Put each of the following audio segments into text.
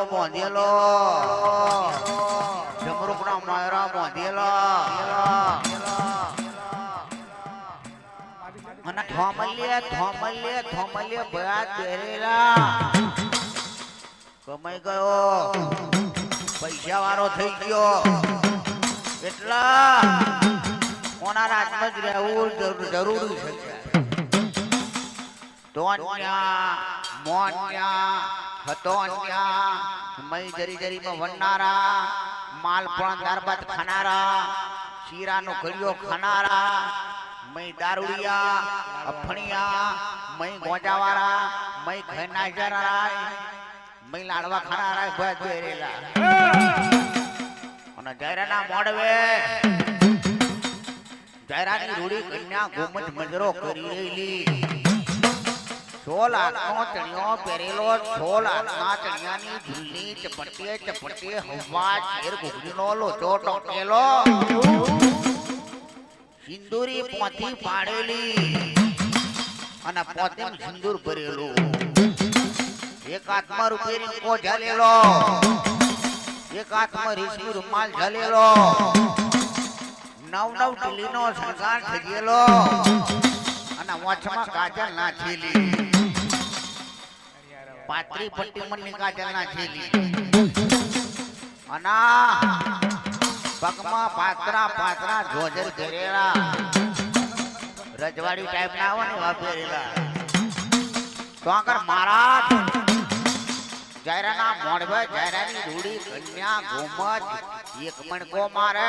માળવો બાંધેલો જમરૂકના માયરા બાંધેલો અને થોમલીએ થોમલીએ થોમલીએ ભયા પહેરેલા. કમાઈ ગયો. પૈસા વાળો થઈ ગયો. એટલા કોના રાજમાં જ રહેવું જરૂ- જરૂરી છે. તોન્યા મોન્યા. હતોન્યા મય જરી જરીમાં વણનારા માલ પણ દારબાદ ખાનારા, શીરાનો ઘડિયો ખાનારા. મય દારૂડિયા, અફણિયા, મય ગોજાવાળા, મય ખનાજરા મય લાડવા ખાનારા ભય જોયેલા અને જયરાના મોડવે જયરાની રૂડી કન્યા ગોમજ મજરો કરી રહેલી. સોલ હાથનો ચણિયો પહેરેલો છોલ હાથના ચણિયાની ઝુલ્લી ચપટીએ ચપટીએ હવા લોચો ટોકેલો સિંદૂરી પાડેલી અને પોતે સિંદૂર ભરેલું. એક હાથમાં રૂપેરી રીંકો ઝાલેલો. એક હાથમાં રૂમાલ ઝાલેલો. નવ નવ ટીલીનો શણગાર સજેલો અને વચમાં કાજલ નાખેલી. પાતળી પટ્ટી મન નિકા જલના છેલી અના પગમાં પાત્રા પાતરા જોજર ઘેરેલા રજવાડી ટાઈપ ના આવે ને વાપરેલા તો આગળ મહારાજ જયરાના મોડવે જાયરાની ધૂળી કન્યા ગોમત એક મણકો મારે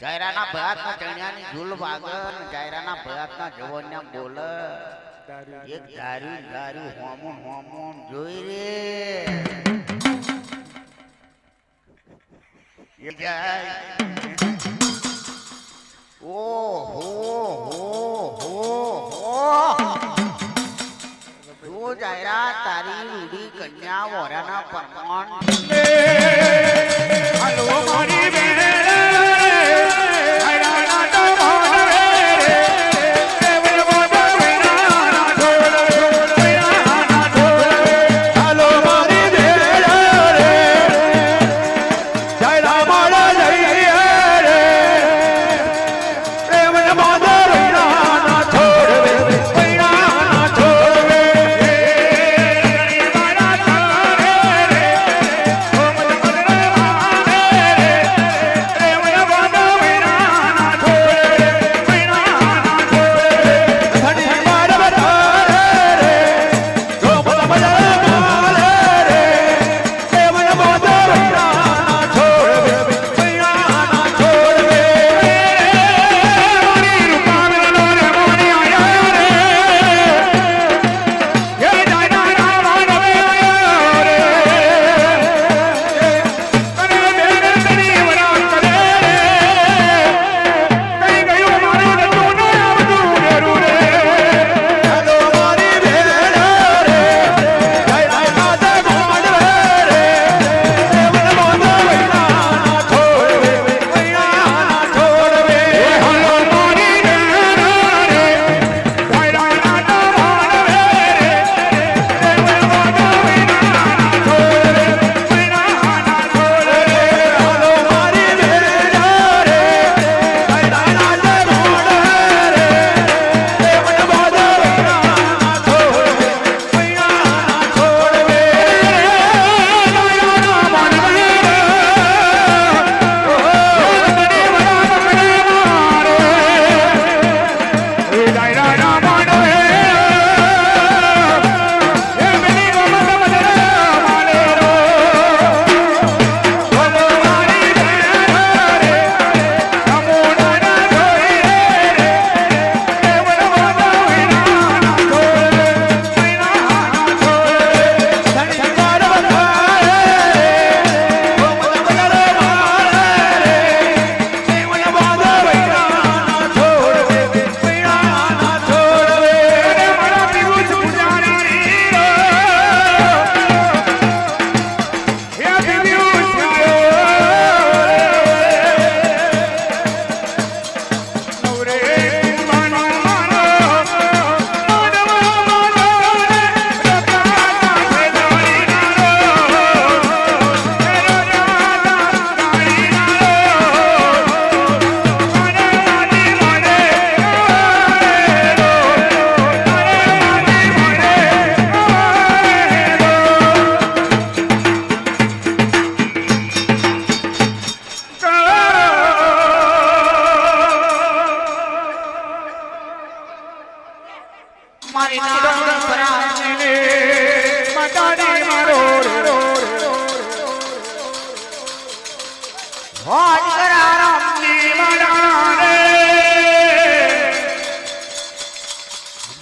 જાયરાના ભયાતના ચણિયાની ઝૂલ વાગન, જાયરાના ભયાતના જવન્યા બોલ. એક ધારી ધારી હોમું હોમું જોઈ રે. જાય ઓ હો તારી રૂડી કન્યા વોરાના પરમાણ. હલો મારી બેન.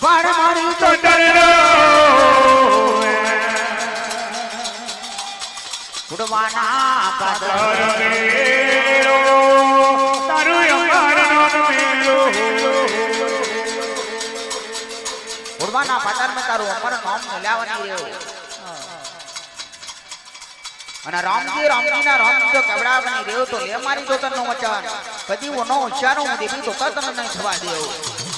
વાળ મારી તો ડરનો અને રામજી રામજી ના રામ જો કવડાવવાની રહ્યો તો એ મારી જોતર નો મચાવવાનો કદી ઓનો હોશિયારો હું દેવી જોતર તમે નહીં થવા દેવું.